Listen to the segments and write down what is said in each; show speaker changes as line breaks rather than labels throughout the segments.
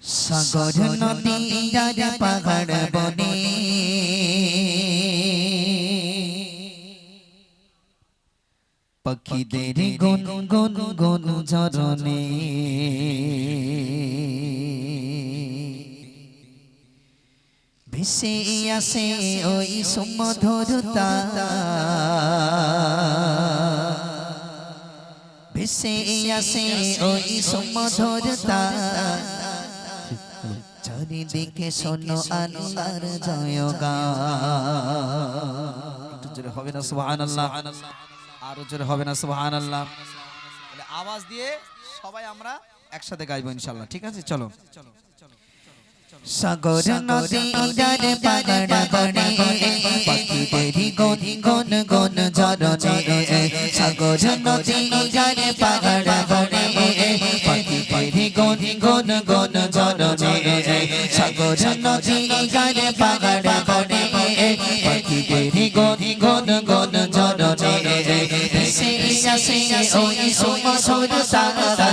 সাগর নদী আর পাহাড় বনে। পাখিদের গুন গুন গুন জরনে ভেসে আসে ওই সুমধুরতা ভেসে আসে ওই সুমধুরতা চারিদিকে শোনো আল্লাহর জয়গান। একটু জোরে হবে না সুবহানাল্লাহ। আরও জোরে হবে না সুবহানাল্লাহ। তাহলে আওয়াজ দিয়ে সবাই আমরা একসাথে গাইবো ইনশাআল্লাহ ঠিক আছে? চলো। সাগর নদী ডার পাগড় বনে পাখিদের গন গন গন ঝরনে সাগর নদী ডার পাগড় বনে মেরি গন গন গন জন জে সাগর নদী গানে পাহাড় বনে পাখি মেরি গন গন গন জন জে সিয়া সিয়া ওই সোম সোম সারা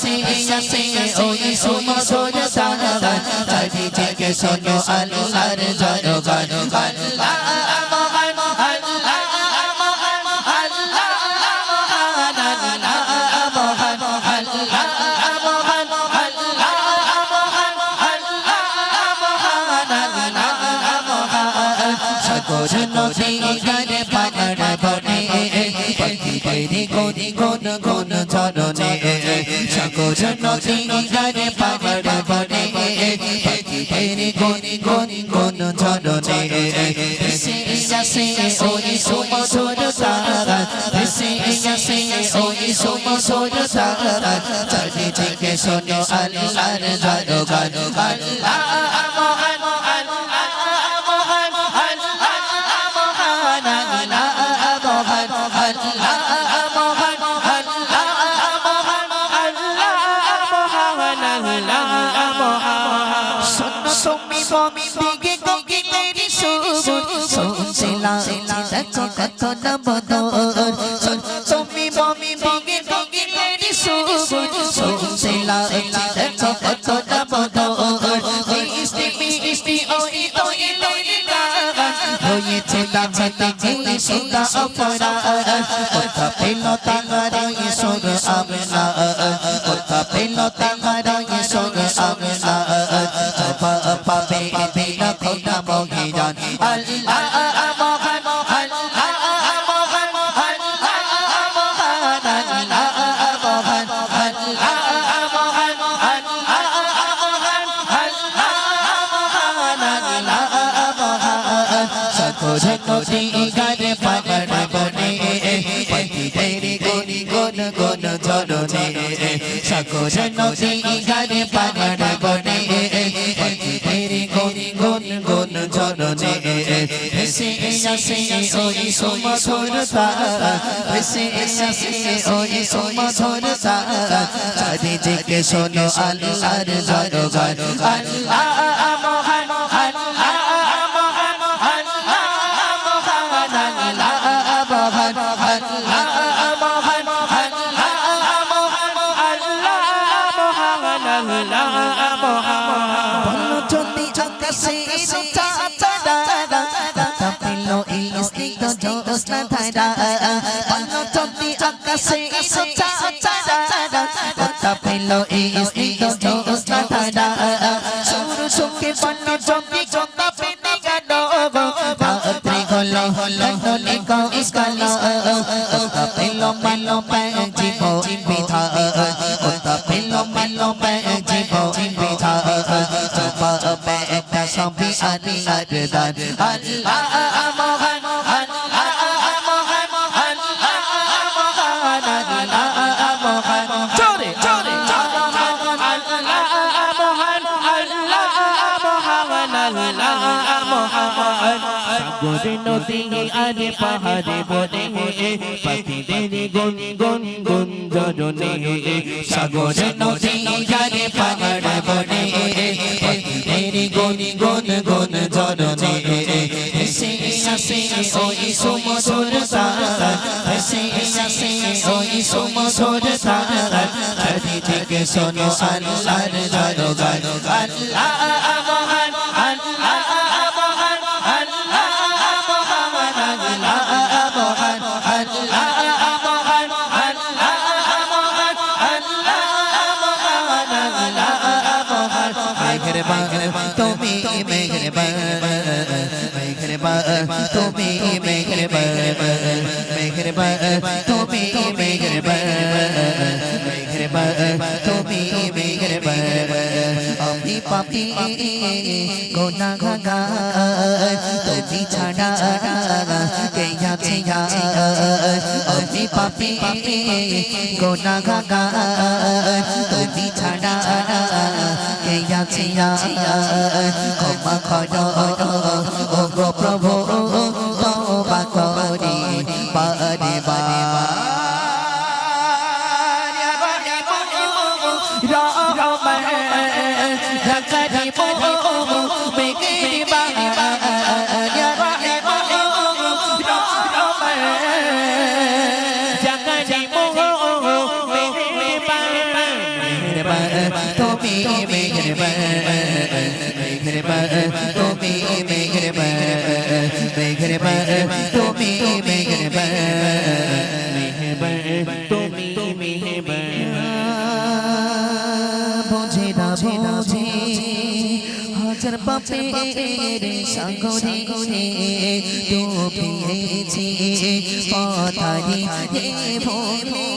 সিয়া সিয়া ওই সোম সোম সারা চারি জেগে সোনো আলো আর জন গান গান চরণে সকোজন নদী গানে পাগল পাবনে পাখিদের গুন গুন গুন চরণে ভেসে যাসে ওই সুমধুর সারা ভেসে যাসে ওই সুমধুর সারা চারিদিকে শোনো আল্লাহর গান আছো কত না বদর তুমি মমি বগে বগে করি সুগুন সুসেলা আছো কত না বদর ইস্তি মিষ্টি, ওই ওই ওই গান, হয়েছে দাঁতে ঘুরে সুদা অপরা কথা পেল তাঙ্গার ঈশ্বর আমলা, কথা পেল তাঙ্গার ঈশ্বর আমলা পাবে দিন খোদা মহিরান আল্লাহ গুণ গুণ জননে সকল নদী গানে পাহাড় বনে গুণ গুণ গুণ জননে এসে এসে ওই সুমধুর তারা এসে এসে ওই সুমধুর তারা চারিদিকে শোনো আল্লাহর জয় জয় আল্লাহ না ধারা অন্য চন্দি আকাশে সোচা চারা কথা পেল এই স্থিত দোষ না ধারা সুর সুখে বন্য চন্দি চন্দা পেতে গেল ভাবতে হল হল হলে কলিস কলিস কথা পেল মাল পায় জীব বিধা কথা পেল মাল পায় জীব বিধা চপা পায় একটা সবই আনি আর দান আল্লাহ
সাগরে নদী আরে পাহাড়ে বনে পাখিদের গুন গুন গুন জরনে
সাগর নদী গানে পাহাড় বনে পাখিদের গুন গুন গুন ঝরনে ভেসে আসে ওই সুমধুর তারা ভেসে আসে ওই সুমধুর তারা চারিদিকে শোনো আল্লাহর জয়গান মেঘরবান মেঘরবান তুমি মেঘরবান মেঘরবান তুমি মেঘরবান মেঘরবান তুমি মেঘরবান আমি পাপি গুনাহগার তুমি ছাড়া কে আছে আমি পাপি গুনাহগার তুমি ছাড়া কে আছে ক্ষমা করো ও গো প্রভু। হাজার বাপের সাগরে ডুবিয়েছি পথারি ভোলে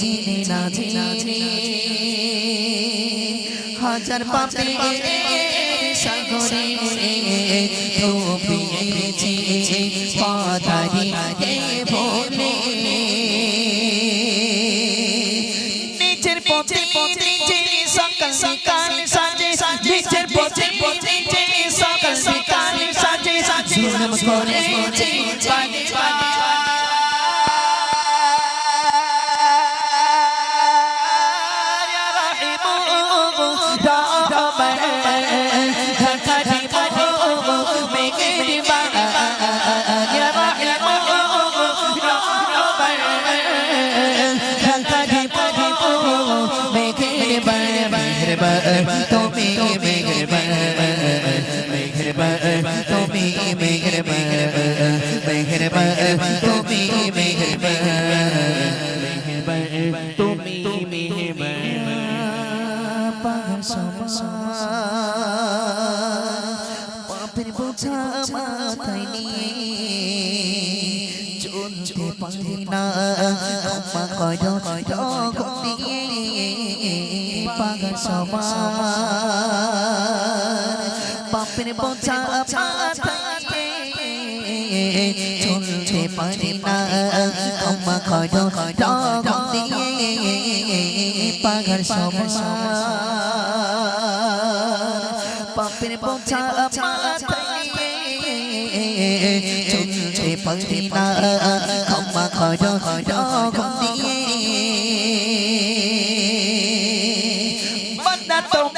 জিনে না হাজার ডুবিয়েছি জুলুম করেছে বাদে বাদে পাপের বোঝা মাথায় নিয়ে চলতে পারি না। ক্ষমা করো রকম দিয়ে পাগল সমাজ পাপের বোঝা মাথায় চলতে পারি না ক্ষমা করো। রকম দিয়ে পাগল সমাজ। পাপের বোঝা চলতে পারি না ক্ষমা করো দিয়ে বান্দা তোমার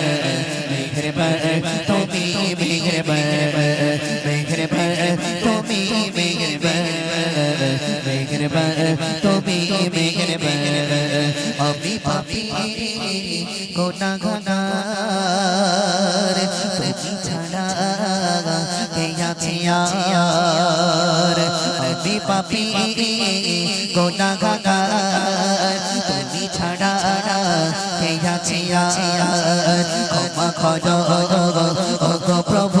গুনাহগার তুমি ছাড়া কে আছে আর আমি পাপি গুনাহগার তুমি ছাড়া কে আছে আর ক্ষমা করো প্রভু।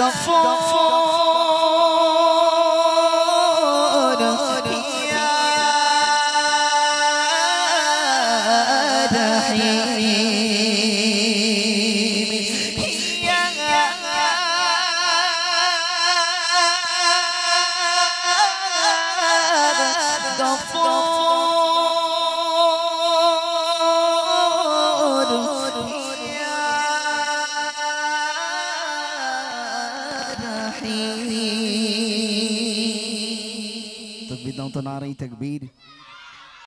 دفون يا دحيم يا
دفون নারী তকবীর